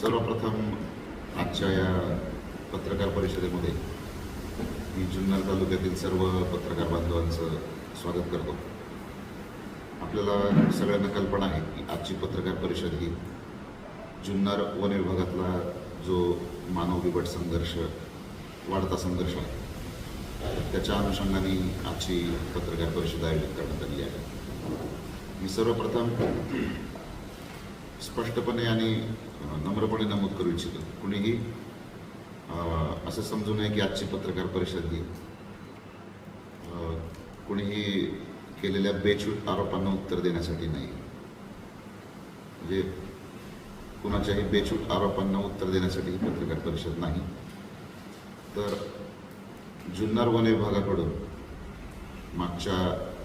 सर्वप्रथम आजच्या या पत्रकार परिषदेमध्ये मी जुन्नर तालुक्यातील सर्व पत्रकार बांधवांचं स्वागत करतो. आपल्याला सगळ्यांना कल्पना आहे की आजची पत्रकार परिषद ही जुन्नर वन विभागातला जो मानव बिबट संघर्ष वाढता संघर्ष आहे त्याच्या अनुषंगाने आजची पत्रकार परिषद आयोजित करण्यात आली आहे. मी सर्वप्रथम स्पष्टपणे आणि नम्रपणे नमूद करू इच्छितो. कुणीही असं समजू नये की आजची पत्रकार परिषद ही कुणीही केलेल्या बेचूट आरोपांना उत्तर देण्यासाठी नाही. म्हणजे कुणाच्याही बेचूट आरोपांना उत्तर देण्यासाठी ही पत्रकार परिषद नाही. तर जुन्नर वन विभागाकडून मागच्या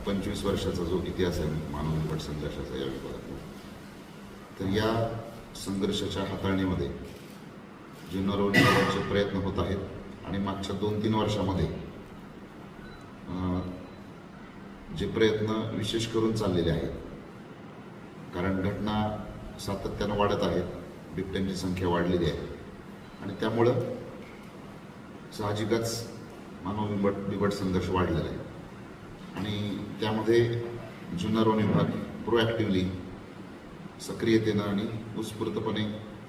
पंचवीस वर्षाचा जो इतिहास आहे मानव निवड संघर्षाचा या विभागात तर या संघर्षाच्या हाताळणीमध्ये जुन्नर वन प्रयत्न होत आहेत आणि मागच्या दोन तीन वर्षामध्ये जे प्रयत्न विशेष करून चाललेले आहेत. कारण घटना सातत्यानं वाढत आहेत बिबट्यांची संख्या वाढलेली आहे. आणि त्यामुळं साहजिकच मानव बिबट बिबट संघर्ष वाढलेला आहे. आणि त्यामध्ये जुन्नर वन विभाग प्रोॲक्टिव्हली सक्रियतेनं आणि उत्स्फूर्तपणे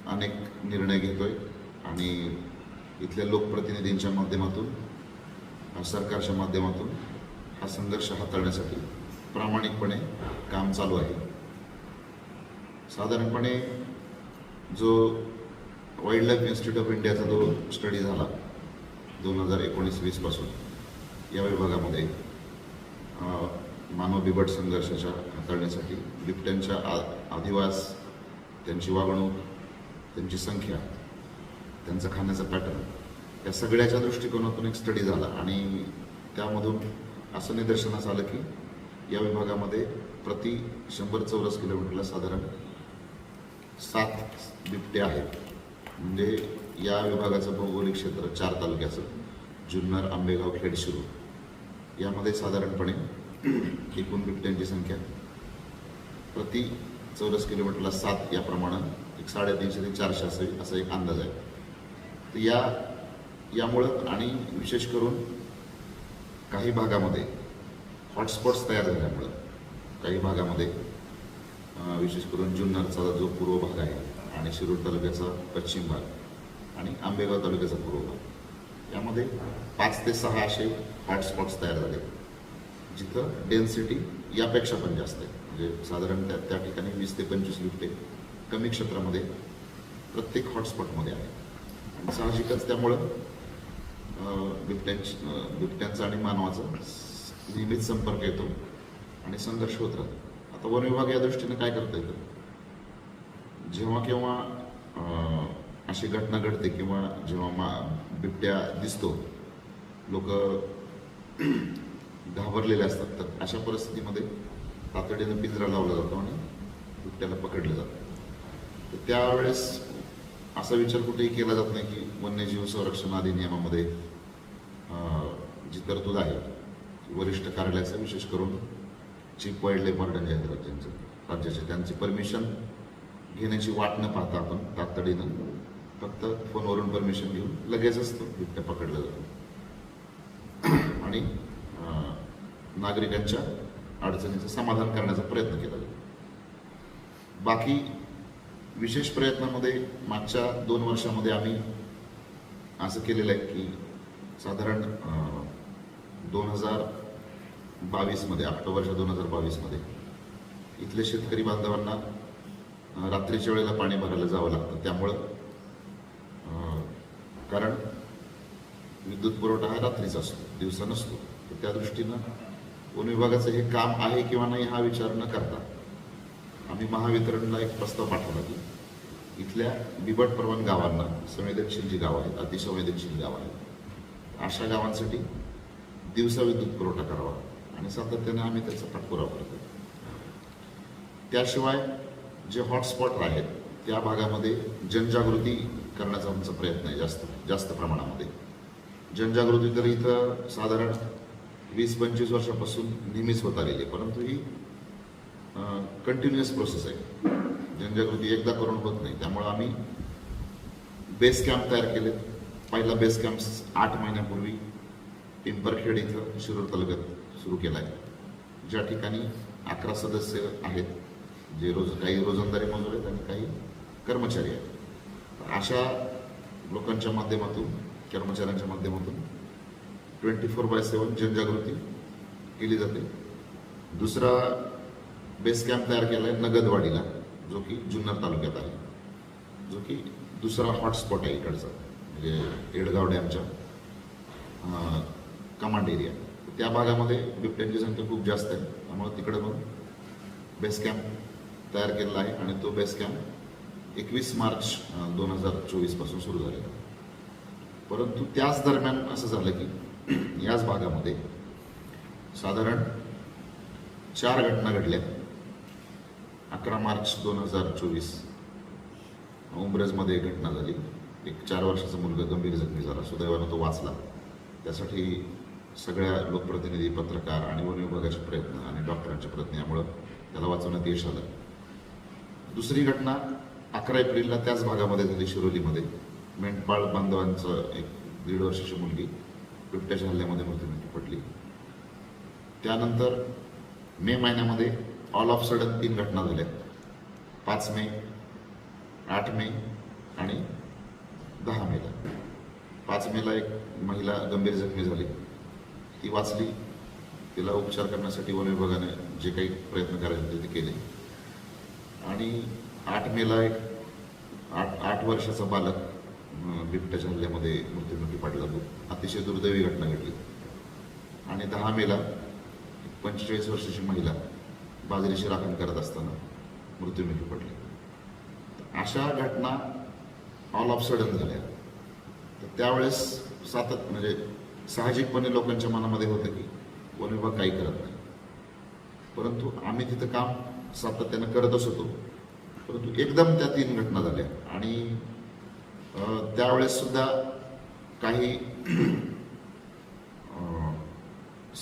अनेक निर्णय घेतोय. आणि इथल्या लोकप्रतिनिधींच्या माध्यमातून सरकारच्या माध्यमातून हा संघर्ष हाताळण्यासाठी प्रामाणिकपणे काम चालू आहे. साधारणपणे जो वाईल्ड लाईफ इन्स्टिट्यूट ऑफ इंडियाचा जो स्टडी झाला दोन हजार एकोणीस वीसपासून या विभागामध्ये मानव बिबट संघर्षाच्या हाताळण्यासाठी बिबट्यांच्या आ अधिवास त्यांची वागणूक त्यांची संख्या त्यांचं खाण्याचं पॅटर्न या सगळ्याच्या दृष्टिकोनातून एक स्टडी झाला आणि त्यामधून असं निदर्शनास आलं की या विभागामध्ये प्रति शंभर चौरस किलोमीटरला साधारण सात बिबटे आहेत. म्हणजे या विभागाचं भौगोलिक क्षेत्र चार तालुक्याचं जुन्नर आंबेगाव खेडशिरूर यामध्ये साधारणपणे एकूण बिबट्यांची संख्या. प्रति चौरस किलोमीटरला सात या प्रमाणात एक साडेतीनशे ते चारशे असे असा एक अंदाज आहे. तर या यामुळं आणि विशेष करून काही भागामध्ये हॉटस्पॉट्स तयार झाल्यामुळं काही भागामध्ये विशेष करून जुन्नरचा जो पूर्व भाग आहे आणि शिरूर तालुक्याचा पश्चिम भाग आणि आंबेगाव तालुक्याचा पूर्व भाग यामध्ये पाच ते सहा असे हॉटस्पॉट्स तयार झाले. जिथं डेन्सिटी यापेक्षा पण जास्त आहे. म्हणजे साधारण त्या त्या ठिकाणी वीस ते पंचवीस लिफ्टे कमी क्षेत्रामध्ये प्रत्येक हॉटस्पॉटमध्ये आहे. साहजिकच त्यामुळं बिबट्यांची बिबट्यांचा आणि मानवाचा नेहमीच संपर्क येतो आणि संघर्ष होत राहतो. आता वन विभाग या दृष्टीने काय करता येतं? जेव्हा केव्हा अशी घटना घडते किंवा जेव्हा मा बिबट्या दिसतो लोक घाबरलेले असतात. तर अशा परिस्थितीमध्ये तातडीनं पिंजरा लावला जातो आणि बिबट्याला पकडलं जातं. तर त्यावेळेस असा विचार कुठेही केला जात नाही की वन्यजीव संरक्षण अधिनियमामध्ये जी तरतूद आहे वरिष्ठ कार्यालयाचं विशेष करून चीफ वाईल्ड लाईफ वार्डन जे आहेत राज्यांचं राज्याचे. त्यांची परमिशन घेण्याची वाट न पाहता आपण तातडीनं फक्त फोनवरून परमिशन घेऊन लगेचच तो बिबट्या पकडला जातो. आणि नागरिकांच्या अडचणीचं समाधान करण्याचा प्रयत्न केला. जातो बाकी विशेष प्रयत्नामध्ये मागच्या दोन वर्षामध्ये आम्ही असं केलेलं आहे की साधारण दोन हजार बावीसमध्ये ऑक्टोबरच्या दोन हजार बावीसमध्ये इथले शेतकरी बांधवांना रात्रीच्या वेळेला पाणी भरायला जावं लागतं. त्यामुळं कारण विद्युत पुरवठा हा रात्रीचा असतो दिवसा नसतो. तर त्या दृष्टीनं वन विभागाचं हे काम आहे किंवा नाही हा विचार न करता आम्ही महावितरणला एक प्रस्ताव पाठवला की इथल्या बिबट प्रवण गावांना संवेदनशील जी गावं आहेत अतिसंवेदनशील गावं आहेत अशा गावांसाठी दिवसा विद्युत पुरवठा करावा आणि सातत्याने आम्ही त्याचा पाठपुरावा करतो त्याशिवाय जे हॉटस्पॉट आहेत त्या भागामध्ये जनजागृती करण्याचा आमचा प्रयत्न आहे जास्त जास्त प्रमाणामध्ये. जनजागृती तर इथं साधारण वीस पंचवीस वर्षापासून नेहमीच होत आलेली आहे. परंतु ही कंटिन्युअस प्रोसेस आहे. जनजागृती एकदा करून होत नाही. त्यामुळं आम्ही बेस कॅम्प तयार केलेत. पहिला बेस कॅम्प आठ महिन्यापूर्वी पिंपरखेड इथं शिरूर तालुक्यात सुरू केला आहे. ज्या ठिकाणी अकरा सदस्य आहेत जे रोज काही रोजंदारी मजूर आहेत आणि काही कर्मचारी आहेत. अशा लोकांच्या माध्यमातून कर्मचाऱ्यांच्या माध्यमातून ट्वेंटी फोर बाय सेवन जनजागृती केली जाते. दुसरा बेस कॅम्प तयार केला आहे नगदवाडीला जो की जुन्नर तालुक्यात आहे. जो की दुसरा हॉटस्पॉट आहे इकडचा म्हणजे येडगाव डॅमच्या कमांड एरिया त्या भागामध्ये बिबट्यांची संख्या खूप जास्त आहे. त्यामुळे तिकडे पण बेस कॅम्प तयार केलेला आहे आणि तो बेस कॅम्प एकवीस मार्च दोन हजार चोवीसपासून सुरू झालेला आहे. परंतु त्याच दरम्यान असं झालं की याच भागामध्ये साधारण चार घटना घडल्या. अकरा मार्च दोन हजार चोवीस. उंब्रेजमध्ये एक घटना झाली. एक चार वर्षाचा मुलगा गंभीर जखमी झाला. सुदैवानं तो वाचला. त्यासाठी सगळ्या लोकप्रतिनिधी पत्रकार आणि वन विभागाचे प्रयत्न आणि डॉक्टरांच्या प्रयत्न यामुळं त्याला वाचवण्यात यश आलं. दुसरी घटना अकरा एप्रिलला त्याच भागामध्ये झाली शिरोलीमध्ये. मेंढपाळ बांधवांचं एक दीड वर्षाची मुलगी बिबट्याच्या हल्ल्यामध्ये मृत्यूमुखी पडली. त्यानंतर मे महिन्यामध्ये ऑल ऑफ सडन तीन घटना झाल्या. पाच मे आठ मे आणि दहा मेला पाच मेला एक महिला गंभीर जखमी झाली. ती वाचली. तिला उपचार करण्यासाठी वन विभागाने जे काही प्रयत्न करायचे होते ते केले. आणि आठ मेला एक आठ आठ वर्षाचा बालक बिबट्याच्या हल्ल्यामध्ये मृत्युमुखी पडला तो अतिशय दुर्दैवी घटना घडली. आणि दहा मेला पंचेचाळीस वर्षाची महिला बाजरीची राखण करत असताना मृत्युमुखी पडली. अशा घटना ऑल ऑफ सडन झाल्या. तर त्यावेळेस सातत म्हणजे साहजिकपणे लोकांच्या मनामध्ये होतं की वन विभाग काही करत नाही. परंतु आम्ही तिथं काम सातत्यानं करतच होतो परंतु एकदम त्या तीन घटना झाल्या. आणि त्यावेळेससुद्धा त्यावेळेस सुद्धा काही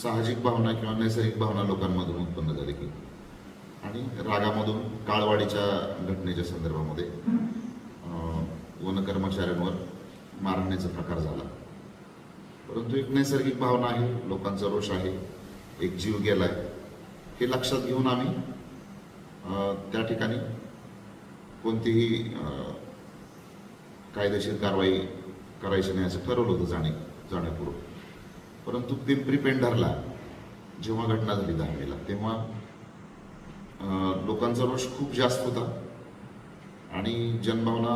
साहजिक भावना किंवा नैसर्गिक भावना लोकांमधून उत्पन्न झाली की आणि रागामधून काळवाडीच्या घटनेच्या संदर्भामध्ये वन कर्मचाऱ्यांवर मारण्याचा प्रकार झाला. परंतु एक नैसर्गिक भावना आहे लोकांचा रोष आहे एक जीव गेलाय हे लक्षात घेऊन आम्ही त्या ठिकाणी कोणतीही कायदेशीर कारवाई करायची नाही असं ठरवलं होतं जाणे जाण्यापूर्वी. परंतु पिंपरी पेंढारला जेव्हा घटना झाली दहा तेव्हा लोकांचा रोष खूप जास्त होता आणि जनभावना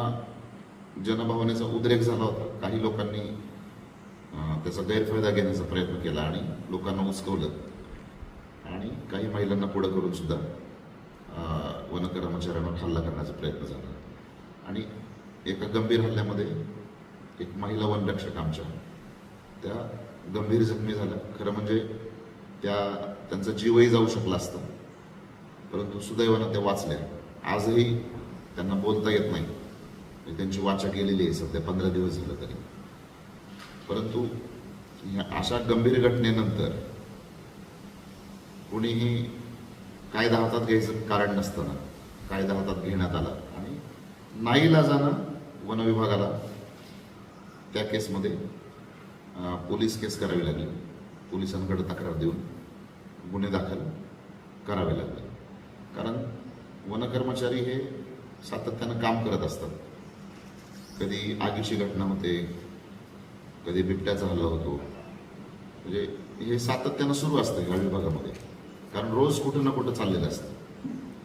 जनभावनेचा उद्रेक झाला होता. काही लोकांनी त्याचा गैरफायदा घेण्याचा प्रयत्न केला आणि लोकांना उचकवलं. आणि काही महिलांना पुढं करून सुद्धा अं, वन कर्मचाऱ्यांवर हल्ला करण्याचा प्रयत्न झाला. आणि एका गंभीर हल्ल्यामध्ये एक महिला वनरक्षक आमच्या. त्या गंभीर जखमी झाल्या. खरं म्हणजे त्या त्यांचा जीवही जाऊ शकला असता. परंतु सुदैवानं त्या वाचल्या. आजही त्यांना बोलता येत नाही. म्हणजे त्यांची वाचा गेलेली आहे. सध्या पंधरा दिवस झालं तरी. परंतु ह्या अशा गंभीर घटनेनंतर कोणीही कायदा हातात घ्यायचं कारण नसताना कायदा हातात घेण्यात आला. आणि नाईलाजानं वन विभागाला त्या केसमध्ये पोलीस केस करावी लागली. पोलिसांकडे तक्रार देऊन गुन्हे दाखल करावे लागले. कारण वनकर्मचारी हे सातत्यानं काम करत असतात. कधी आगीची घटना होते कधी बिबट्याचा हल्ला होतो. म्हणजे हे सातत्यानं सुरू असतं ह्या विभागामध्ये. कारण रोज कुठं ना कुठं चाललेलं असतं.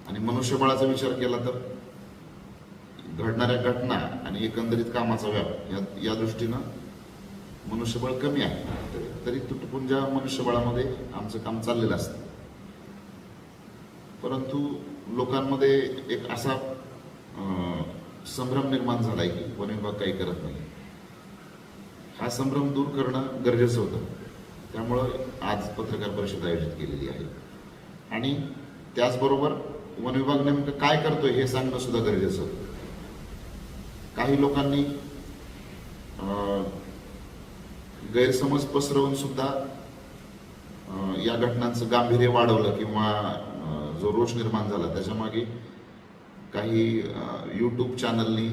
आणि मनुष्यबळाचा विचार केला तर घडणाऱ्या घटना आणि एकंदरीत कामाचा व्याप या या दृष्टीनं मनुष्यबळ कमी आहे. तरी- तरी तुटपुंजा मनुष्यबळामध्ये आमचं काम चाललेलं असतं. परंतु लोकांमध्ये एक असा संभ्रम निर्माण झालाय की वन विभाग काही करत नाही. हा संभ्रम दूर करणं गरजेचं होतं. त्यामुळं आज पत्रकार परिषद आयोजित केलेली आहे. आणि त्याचबरोबर वन विभाग नेमकं काय करतोय हे सांगणं सुद्धा गरजेचं होतं. काही लोकांनी गैरसमज पसरवून सुद्धा या घटनांचं गांभीर्य वाढवलं किंवा जो रोष निर्माण झाला त्याच्यामागे काही यूट्यूब चॅनलनी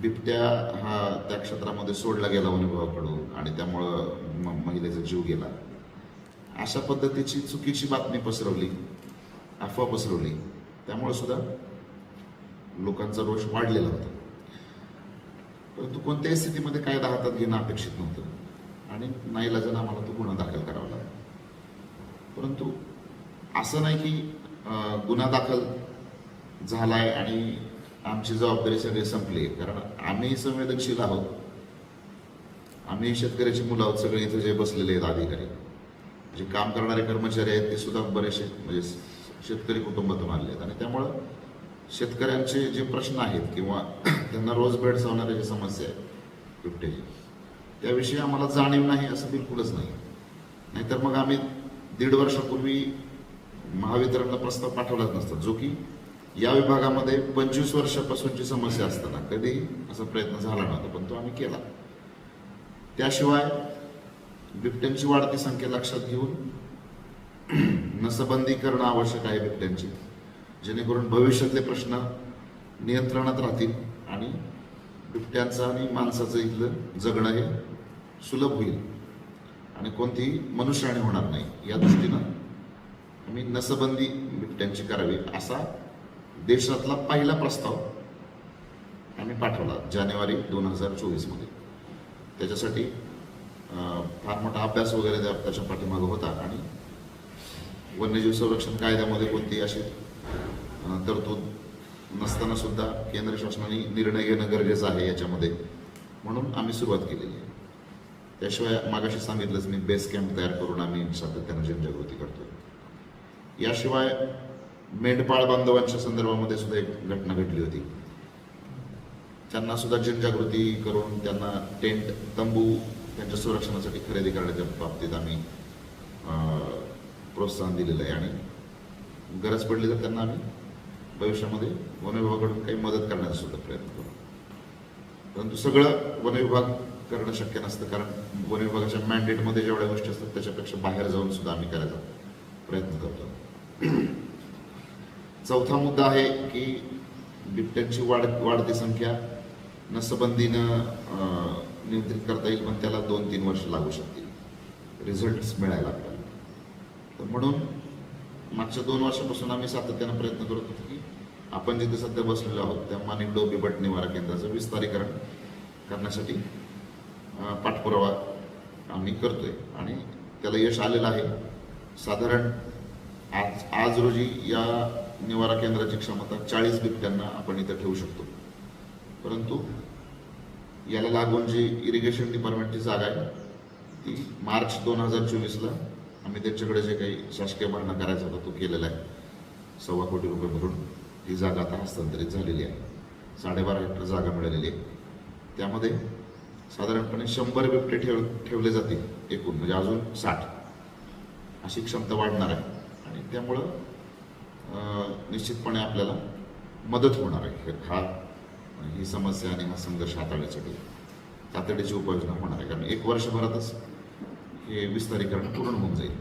बिबट्या हा त्या क्षेत्रामध्ये सोडला गेला अनुभवाकडून आणि त्यामुळं महिलेचा जीव गेला. अशा पद्धतीची चुकीची बातमी पसरवली अफवा पसरवली त्यामुळे सुद्धा लोकांचा रोष वाढलेला होता. परंतु कोणत्याही स्थितीमध्ये कायदा हातात घेणं अपेक्षित नव्हतं. आणि नाईलाजानं आम्हाला तो गुन्हा दाखल करावा लागला. परंतु असं नाही की गुन्हा दाखल झालाय आणि आमची जबाबदारी सगळी संपली. कारण आम्ही संवेदनशील आहोत. आम्ही शेतकऱ्याची मुलं आहोत. सगळे इथे जे बसलेले आहेत अधिकारी. जे काम करणारे कर्मचारी आहेत ते सुद्धा बरेचसे म्हणजे शेतकरी कुटुंबातून आले आहेत. आणि त्यामुळं शेतकऱ्यांचे जे प्रश्न आहेत किंवा त्यांना रोज भेडसावणाऱ्या ज्या समस्या आहेत बिबट्याची त्याविषयी आम्हाला जाणीव नाही असं बिलकुलच नाही. नाहीतर मग आम्ही दीड वर्षापूर्वी महावितरणला प्रस्ताव पाठवलाच नसता जो की या विभागामध्ये पंचवीस वर्षापासूनची समस्या असताना कधीही असा प्रयत्न झाला नव्हता पण तो आम्ही केला. त्याशिवाय बिबट्यांची वाढती संख्या लक्षात घेऊन नसबंदी करणं आवश्यक आहे बिबट्यांची. जेणेकरून भविष्यातले प्रश्न नियंत्रणात राहतील आणि बिबट्यांचं आणि माणसाचं इथलं जगणं हे सुलभ होईल. आणि कोणतीही मनुष्याने होणार नाही. या दृष्टीनं आम्ही नसबंदी बिबट्यांची करावी असा देशातला पहिला प्रस्ताव आम्ही पाठवला जानेवारी दोन हजार चोवीसमध्ये. त्याच्यासाठी फार मोठा अभ्यास वगैरे त्याच्या पाठीमागं होता. आणि वन्यजीव संरक्षण कायद्यामध्ये कोणती अशी तरतूद नसताना सुद्धा केंद्र शासनाने निर्णय घेणं गरजेचं आहे याच्यामध्ये. म्हणून आम्ही सुरुवात केलेली आहे. त्याशिवाय मागाशी सांगितलंच मी बेस कॅम्प तयार करून आम्ही सातत्यानं जनजागृती करतो याशिवाय मेंढपाळ बांधवांच्या संदर्भामध्ये सुद्धा एक घटना घडली होती. त्यांना सुद्धा जनजागृती करून त्यांना टेंट तंबू त्यांच्या संरक्षणासाठी खरेदी करण्याच्या बाबतीत आम्ही प्रोत्साहन दिलेलं आहे. आणि गरज पडली तर त्यांना आम्ही भविष्यामध्ये वनविभागाकडून काही मदत करण्याचा सुद्धा प्रयत्न करू. परंतु सगळं वनविभाग करणं शक्य नसतं कारण वनविभागाच्या मॅन्डेटमध्ये जेवढ्या गोष्टी असतात त्याच्यापेक्षा बाहेर जाऊन सुद्धा आम्ही करायचा प्रयत्न करतो. चौथा मुद्दा आहे की बिबट्यांची वाढ वाढती संख्या नसबंदीनं नियंत्रित करता येईल पण त्याला दोन तीन वर्ष लागू शकतील. रिझल्ट मिळायला आपल्याला तर म्हणून मागच्या दोन वर्षापासून आम्ही सातत्यानं प्रयत्न करत होतो की आपण जिथे सध्या बसलेलो आहोत त्या मानिक डोबी बट निवारा केंद्राचं विस्तारीकरण करण्यासाठी पाठपुरावा आम्ही करतोय. आणि त्याला यश आलेलं आहे. साधारण आज आज रोजी या निवारा केंद्राची क्षमता चाळीस बिबट्यांना आपण इथं ठेवू शकतो. परंतु याला लागून जी इरिगेशन डिपार्टमेंटची जागा आहे ती मार्च दोन हजार चोवीसला आम्ही त्यांच्याकडे जे काही शासकीय भरणा करायचा होता तो केलेला आहे. सव्वा कोटी रुपये भरून. ही जागा आता हस्तांतरित झालेली आहे. साडेबारा हेक्टर जागा मिळालेली आहे. त्यामध्ये साधारणपणे शंभर बिबटे ठेव ठेवले जातील एकूण म्हणजे अजून साठ. अशी क्षमता वाढणार आहे. आणि त्यामुळं निश्चितपणे आपल्याला मदत होणार आहे. हा ही समस्या आणि हा संघर्ष हाताळण्यासाठी तातडीची उपाययोजना होणार आहे. कारण एक वर्षभरातच हे विस्तारीकरण पूर्ण होऊन जाईल.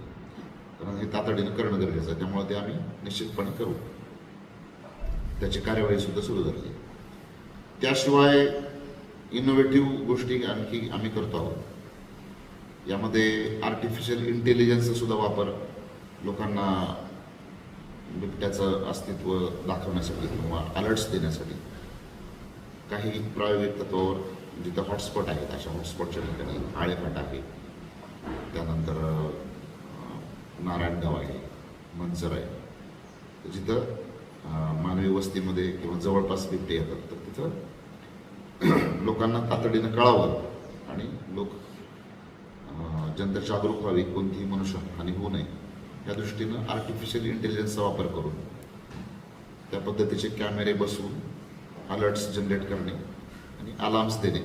कारण हे तातडीनं करणं गरजेचं आहे. त्यामुळे ते आम्ही निश्चितपणे करू. त्याची कार्यवाही सुद्धा सुरू झाली. त्याशिवाय इनोव्हेटिव्ह गोष्टी आणखी आम्ही करतो आहोत. यामध्ये आर्टिफिशियल इंटेलिजन्सचासुद्धा वापर लोकांना बिबट्याचं अस्तित्व दाखवण्यासाठी किंवा अलर्ट्स देण्यासाठी काही प्रायोगिक तत्वावर म्हणजे जिथं हॉटस्पॉट आहेत अशा हॉटस्पॉटच्या ठिकाणी आळेफाट आहे. त्यानंतर नारायणगाव आहे मंचर आहे. जिथं मानवी वस्तीमध्ये किंवा जवळपास बिबटे येतात. तर तिथं लोकांना तातडीनं कळावं आणि लोक जनता जागरूक व्हावी. कोणतीही मनुष्य हानी होऊ नये. या दृष्टीनं आर्टिफिशियल इंटेलिजन्सचा वापर करून त्या पद्धतीचे कॅमेरे बसवून अलर्ट्स जनरेट करणे आणि अलार्म्स देणे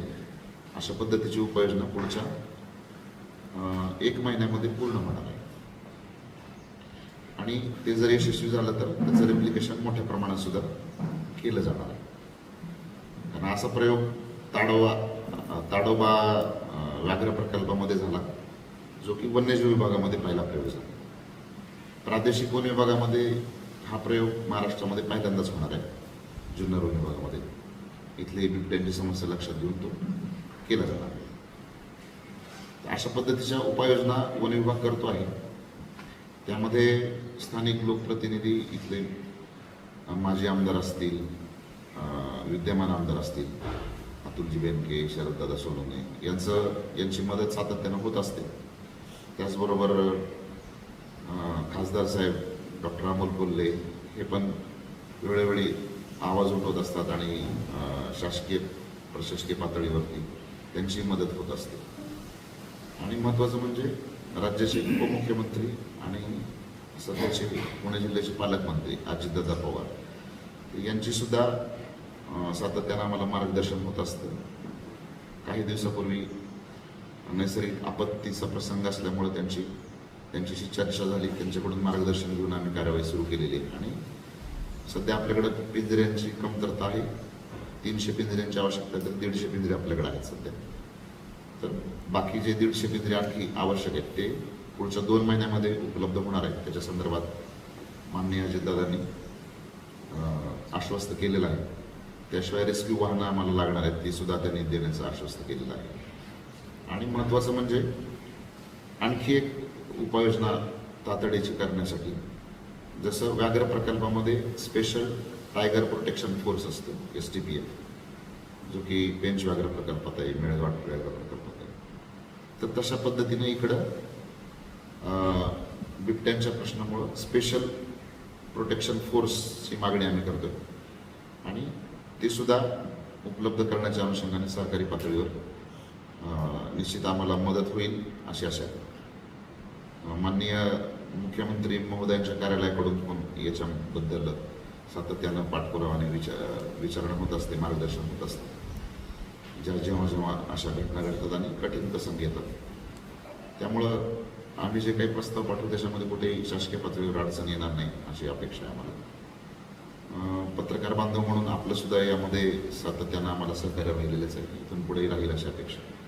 अशा पद्धतीची उपाययोजना पुढच्या एक महिन्यामध्ये पूर्ण होणार आहे. आणि ते जर यशस्वी झालं तर त्याचं रेप्लिकेशन मोठ्या प्रमाणात सुद्धा केलं जाणार आहे. कारण असा प्रयोग ताडोबा ताडोबा व्याघ्र प्रकल्पामध्ये झाला जो की वन्यजीव विभागामध्ये पहिला प्रयोग झाला. प्रादेशिक वन विभागामध्ये हा प्रयोग महाराष्ट्रामध्ये पहिल्यांदाच होणार आहे. जुन्नर वन विभागामध्ये. इथली बिबट्यांची समस्या लक्षात घेऊन तो केला जाणार आहे. अशा पद्धतीच्या उपाययोजना वन विभाग करतो आहे. त्यामध्ये स्थानिक लोकप्रतिनिधी इथले माजी आमदार असतील विद्यमान आमदार असतील अतुलजी बेनके शरददादा सोनवणे यांचं यांची मदत सातत्यानं होत असते. त्याचबरोबर खासदार साहेब डॉक्टर अमोल कोल्हे हे पण वेळोवेळी आवाज उठवत असतात आणि शासकीय प्रशासकीय पातळीवरती त्यांची मदत होत असते. आणि महत्त्वाचं म्हणजे राज्याचे उपमुख्यमंत्री आणि सध्याचे पुणे जिल्ह्याचे पालकमंत्री अजितदादा पवार. यांची सुद्धा सातत्यानं आम्हाला मार्गदर्शन होत असतं. काही दिवसापूर्वी नैसर्गिक आपत्तीचा प्रसंग असल्यामुळे त्यांची त्यांच्याशी चर्चा झाली. त्यांच्याकडून मार्गदर्शन घेऊन आम्ही कारवाई सुरू केलेली आहे. आणि सध्या आपल्याकडं पिंजऱ्यांची कमतरता आहे. तीनशे पिंजऱ्यांची आवश्यकता आहे तर दीडशे पिंजरे आपल्याकडे आहेत सध्या. तर बाकी जे दीडशे पिंजरे आणखी आवश्यक आहेत ते पुढच्या दोन महिन्यामध्ये उपलब्ध होणार आहेत. त्याच्या संदर्भात माननीय अजितदादांनी आश्वस्त केलेलं आहे. त्याशिवाय रेस्क्यू वाहनं आम्हाला लागणार आहेत ती सुद्धा त्यांनी देण्याचं आश्वस्त केलेलं आहे. आणि महत्त्वाचं म्हणजे आणखी एक उपाययोजना तातडीची करण्यासाठी जसं व्याघ्र प्रकल्पामध्ये स्पेशल टायगर प्रोटेक्शन फोर्स असतो एस टी पी एफ जो की पेंच व्याघ्र प्रकल्पात आहे मेळघाट व्याघ्र प्रकल्पात तर तशा पद्धतीने इकडं बिबट्यांच्या प्रश्नामुळं स्पेशल प्रोटेक्शन फोर्सची मागणी आम्ही करतो. आणि ती सुद्धा उपलब्ध करण्याच्या अनुषंगाने सरकारी पातळीवर निश्चित आम्हाला मदत होईल अशी आशा आहे. माननीय मुख्यमंत्री महोदयांच्या कार्यालयाकडून पण याच्याबद्दल सातत्यानं पाठपुरावाने विचार विचारणा होत असते मार्गदर्शन होत असते. ज्या जेव्हा जेव्हा अशा घटना घडतात आणि कठीण प्रसंग येतात. त्यामुळं आम्ही जे काही प्रस्ताव पाठवू त्याच्यामध्ये कुठेही शासकीय पातळीवर अडचण येणार नाही अशी अपेक्षा आहे आम्हाला. पत्रकार बांधव म्हणून आपलं सुद्धा यामध्ये सातत्यानं आम्हाला सहकार्य राहिलेलंच आहे. इथून पुढेही राहील अशी अपेक्षा. आहे